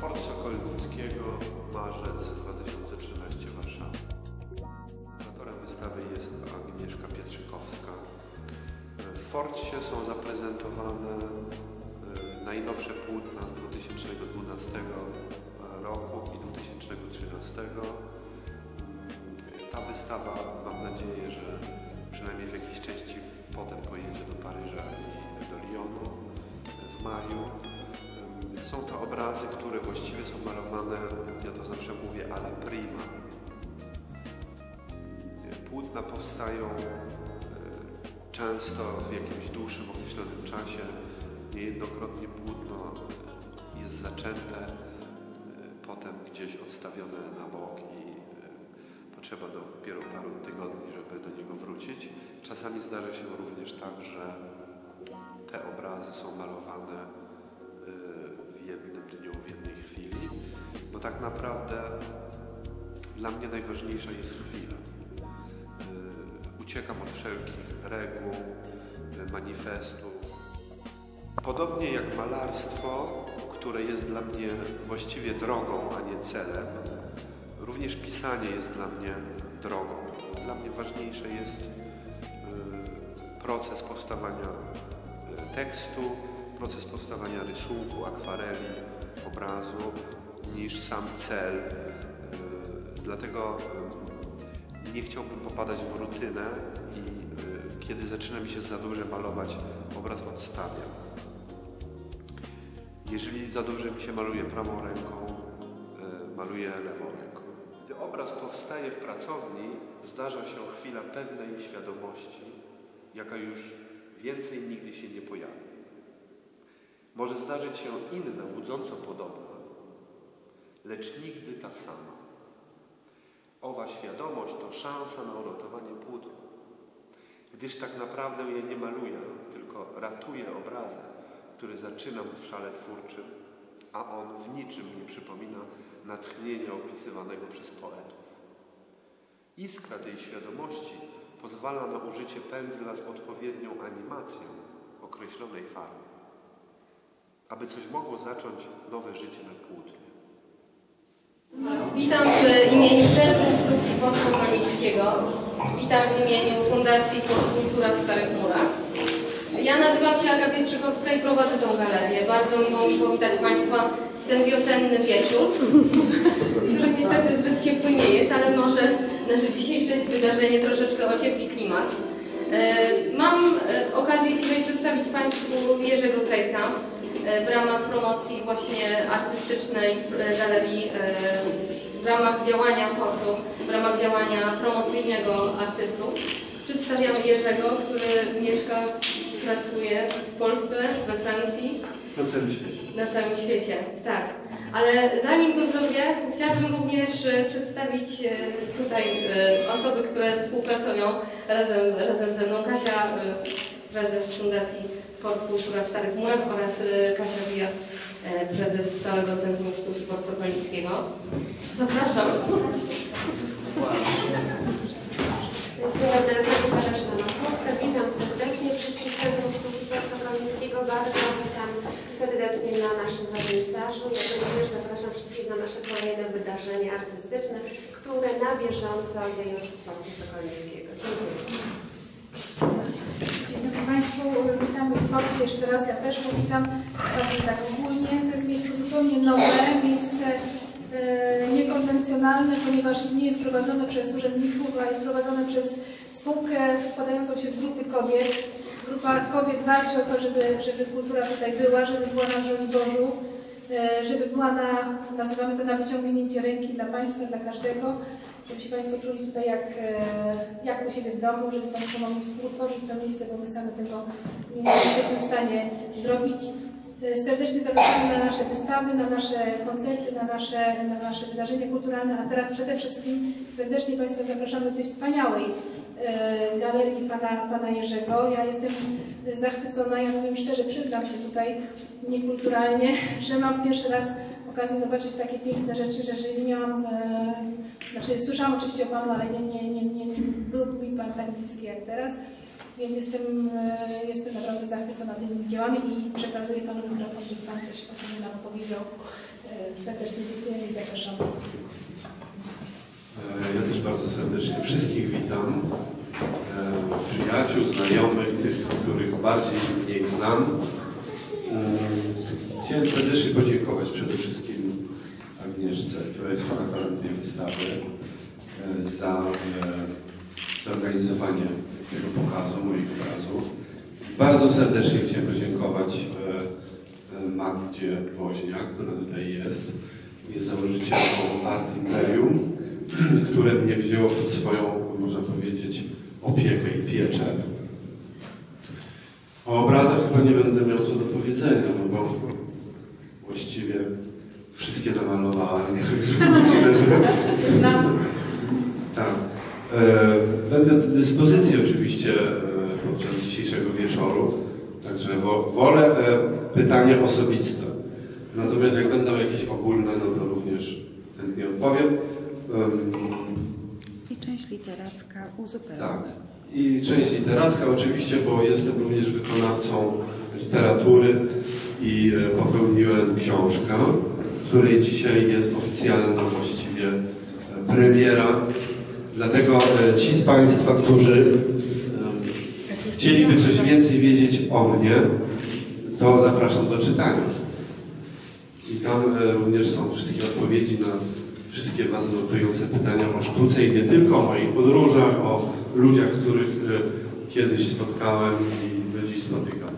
Port Sokolnickiego, marzec 2013 Warszawa. Kuratorem wystawy jest Agnieszka Pietrzykowska. W Forcie są zaprezentowane e, najnowsze płótna z 2012 roku i 2013. Ta wystawa, mam nadzieję, że przynajmniej w jakiejś części potem pojedzie do Paryża i do Lyonu w maju. Są to obrazy, które właściwie są malowane, ja to zawsze mówię, ale prima. Płótna powstają e, często w jakimś dłuższym, określonym czasie. Niejednokrotnie płótno e, jest zaczęte, e, potem gdzieś odstawione na bok i potrzeba dopiero paru tygodni, żeby do niego wrócić. Czasami zdarza się również tak, że te obrazy są malowane e, w jednym dniu, w jednej chwili, bo tak naprawdę dla mnie najważniejsza jest chwila. E, Uciekam od wszelkich reguł, e, manifestów. Podobnie jak malarstwo, które jest dla mnie właściwie drogą, a nie celem, również pisanie jest dla mnie drogą. Dla mnie ważniejsze jest y, proces powstawania y, tekstu, proces powstawania rysunku, akwareli, obrazu, niż sam cel. Y, Dlatego nie chciałbym popadać w rutynę i kiedy zaczyna mi się za dobrze malować, obraz odstawiam. Jeżeli za dobrze mi się maluje prawą ręką, maluję lewą ręką. Gdy obraz powstaje w pracowni, zdarza się chwila pewnej świadomości, jaka już więcej nigdy się nie pojawi. Może zdarzyć się inna, łudząco podobna, lecz nigdy ta sama. Owa świadomość to szansa na uratowanie płótna, gdyż tak naprawdę ja nie maluję, tylko ratuję obrazem, który zaczynam w szale twórczym, a on w niczym nie przypomina natchnienia opisywanego przez poetów. Iskra tej świadomości pozwala na użycie pędzla z odpowiednią animacją określonej farby, aby coś mogło zacząć nowe życie na płótnie. Witam w imieniu Centrum Sztuki Portu Chronickiego. Witam w imieniu Fundacji Kultura w Starych Murach. Ja nazywam się Aga Pietrzykowska i prowadzę tą galerię. Bardzo miło mi powitać Państwa w ten wiosenny wieczór, który niestety zbyt ciepły nie jest, ale może nasze dzisiejsze wydarzenie troszeczkę ociepli klimat. E, Mam e, okazję dzisiaj przedstawić Państwu Jerzego Trejta e, w ramach promocji właśnie artystycznej galerii, w ramach działania portu, w ramach działania promocyjnego artystów. Przedstawiamy Jerzego, który mieszka, pracuje w Polsce, we Francji, Na całym świecie. na całym świecie, tak. Ale zanim to zrobię, chciałabym również e, przedstawić e, tutaj e, osoby, które współpracują razem, razem ze mną. Kasia, prezes Fundacji Port Kultura w Starych Murach oraz Kasia Wyjazd, e, prezes całego Centrum Sztuki Port Sokolickiego. Zapraszam. Dzień dobry. Witam serdecznie wszystkich z Centrum Sztuki Pracownickiego. Bardzo witam serdecznie na naszym wernisażu. Jak również zapraszam wszystkich na nasze kolejne wydarzenia artystyczne, które na bieżąco dzieją się w Parku Sokolnickiego. Dziękuję. Dzień dobry Państwu, witamy w Forcie jeszcze raz, ja też witam bardziej tak ogólnie. To jest miejsce zupełnie nowe, miejsce e, niekonwencjonalne, ponieważ nie jest prowadzone przez urzędników, a jest prowadzone przez spółkę składającą się z grupy kobiet. Grupa kobiet walczy o to, żeby, żeby kultura tutaj była, żeby była na Żoliborzu, e, żeby była na, nazywamy to na wyciągnięcie ręki dla Państwa, dla każdego, żeby się Państwo czuli tutaj jak, e, jak u siebie w domu, żeby Państwo mogli współtworzyć to miejsce, bo my same tego nie jesteśmy w stanie zrobić. E, Serdecznie zapraszamy na nasze wystawy, na nasze koncerty, na nasze, na nasze wydarzenia kulturalne, a teraz przede wszystkim serdecznie Państwa zapraszamy do tej wspaniałej galerii pana, pana Jerzego. Ja jestem zachwycona, ja powiem szczerze, przyznam się tutaj niekulturalnie, że mam pierwszy raz okazję zobaczyć takie piękne rzeczy, że jeżeli miałam e, Znaczy, słyszałam oczywiście o Panu, ale nie, nie, nie, nie, nie był mi Pan tak bliski jak teraz, więc jestem, e, jestem naprawdę zachwycona tymi dziełami i przekazuję Panu mikrofon, żeby Pan coś o sobie nam opowiedział. E, Serdecznie dziękuję i zapraszam. E, Ja też bardzo serdecznie wszystkich witam. E, Przyjaciół, znajomych, tych, których bardziej lub mniej znam. Mm, Chciałem serdecznie podziękować przede wszystkim Agnieszce, która jest kuratorem tej wystawy, e, za e, zorganizowanie tego pokazu, moich obrazów. Bardzo serdecznie chciałem podziękować e, e, Magdzie Woźniak, która tutaj jest. Jest założycielką Art Imperium, które mnie wzięło pod swoją, można powiedzieć, opiekę i pieczę. O obrazach chyba nie będę miał co do powiedzenia, no bo właściwie wszystkie namalowałem. Wszystko znam. Tak. E, Będę do dyspozycji oczywiście e, podczas dzisiejszego wieczoru, także wo, wolę e, pytanie osobiste. Natomiast jak będą jakieś ogólne, no to również chętnie odpowiem. I część literacka uzupełni. tak. I część literacka oczywiście, bo jestem również wykonawcą literatury i e, popełniłem książkę, której dzisiaj jest oficjalna właściwie e, premiera. Dlatego e, ci z Państwa, którzy chcieliby coś więcej wiedzieć o mnie, to zapraszam do czytania. I tam również są wszystkie odpowiedzi na wszystkie Was nurtujące pytania o sztuce i nie tylko o moich podróżach, o ludziach, których e, kiedyś spotkałem i do dziś spotykam.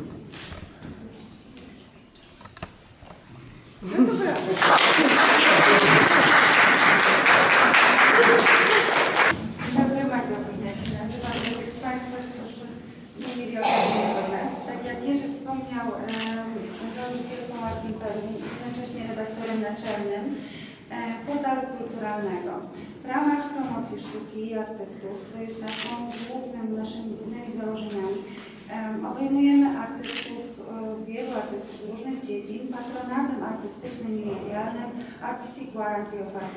Dzień dobry, Magda Woźniak się nazywam. Jak z Państwa, którzy mówili o tym do nas. Tak jak Jerzy wspomniał, em, założycielką Art Imperium, jednocześnie redaktorem naczelnym e, portalu kulturalnego. W ramach promocji sztuki i artystów, co jest naszą głównym, naszymi głównymi założeniami, em, obejmujemy artystów, e, wielu artystów z różnych dziedzin, patronatem artystycznym i medialnym Artistic Warranty of Art.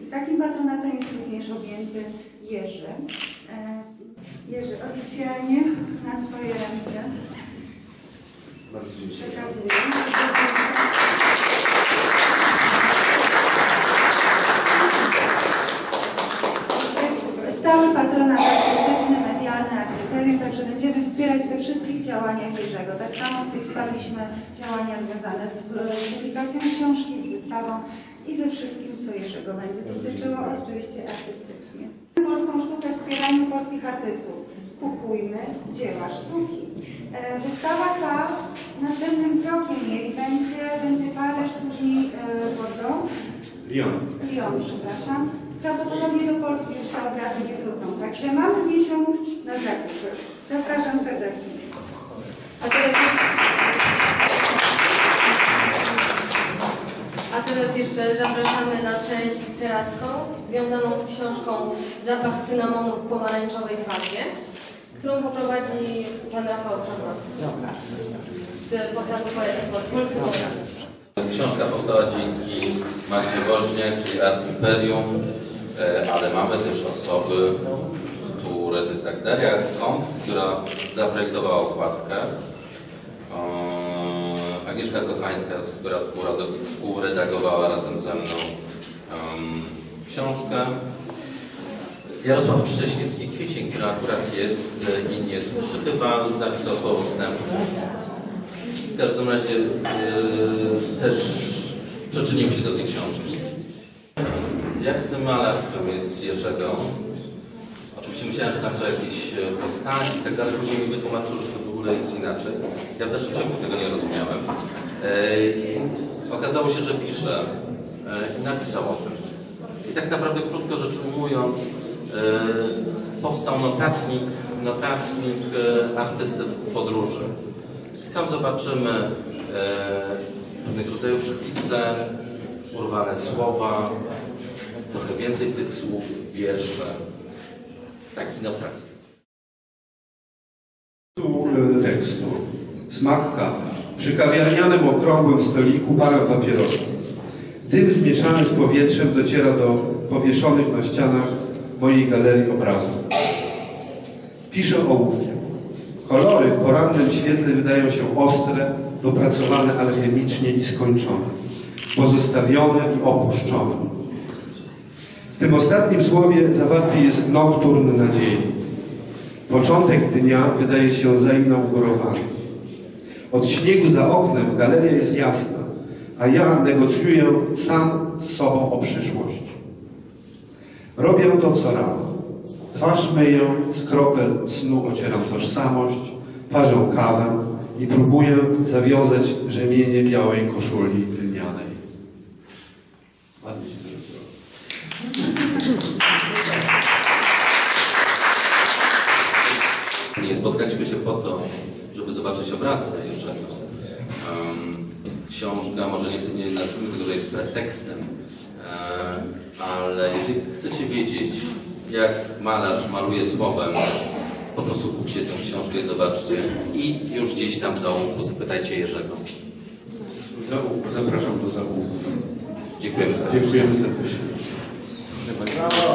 I takim patronatem jest również objęty Jerzy. E, Jerzy, oficjalnie na Twoje ręce przekazuję. To jest Stały patronat artystyczny, medialny Artyperium, także będziemy wspierać we wszystkich działaniach Jerzego. Tak samo wsparliśmy działania związane z publikacją książki, z wystawą i ze wszystkim, co Jerzego będzie dotyczyło, oczywiście artystycznie. Polską sztukę wspieraniu polskich artystów. Kupujmy dzieła sztuki. E, Wystawa ta następnym krokiem jej będzie, będzie Paryż, później e, Bordeaux. Lyon. Lyon, przepraszam. Prawdopodobnie do Polski już te obrazy nie wrócą. Także mamy miesiąc na zakupy. Zapraszam serdecznie. A teraz, a teraz jeszcze zapraszamy na część literacką związaną z książką Zapach cynamonu w pomarańczowej fazie, którą poprowadzi pan Rafał Czarnowski z portalu Poetów Polskiego. Książka powstała dzięki Magdzie Woźniak, czyli Art Imperium, e, ale mamy też osoby, które, to jest tak Daria Kąt, która zaprojektowała okładkę, Agnieszka Kochańska, która współredagowała razem ze mną książkę, Jarosław Szcześniewski Kwiecień, który akurat jest e, i nie słyszy, chyba napisał słowo wstępne. W każdym razie e, też przyczynił się do tej książki. Jak z tym malarstwem jest Jerzego? Oczywiście myślałem, że tam są jakieś e, postaci i tak dalej. Później mi wytłumaczył, że to w ogóle jest inaczej. Ja w dalszym ciągu tego nie rozumiałem. E, okazało się, że pisze e, i napisał o tym. I tak naprawdę, krótko rzecz ujmując, e, powstał notatnik, notatnik artysty w podróży. Tam zobaczymy pewnego rodzaju szkice, urwane słowa, trochę więcej tych słów, wiersze. Taki notatnik. Tu e, tekstu. Smak kawy. Przy kawiarnianym okrągłym stoliku parę papierosów. Dym zmieszany z powietrzem dociera do powieszonych na ścianach mojej galerii obrazów. Piszę ołówkiem. Kolory w porannym świetle wydają się ostre, dopracowane alchemicznie i skończone, pozostawione i opuszczone. W tym ostatnim słowie zawarty jest nokturn nadziei. Początek dnia wydaje się zainaugurowany. Od śniegu za oknem galeria jest jasna, a ja negocjuję sam z sobą o przyszłość. Robię to co rano. Twarz myję, z kropel snu ocieram tożsamość, parzę kawę i próbuję zawiązać rzemienie białej koszuli lnianej. Ładnie się zrobiło. Nie spotkaliśmy się po to, żeby zobaczyć obrazy Jerzego. Um, książka, może nie, nie nazwijmy tego, że jest pretekstem, e, ale jeżeli chcecie wiedzieć, jak malarz maluje słowem, po prostu kupcie tę książkę i zobaczcie. I już gdzieś tam w zaułku zapytajcie Jerzego. Zaułku, Zapraszam do zaułku. Dziękujemy serdecznie. Dziękujemy serdecznie. Brawo.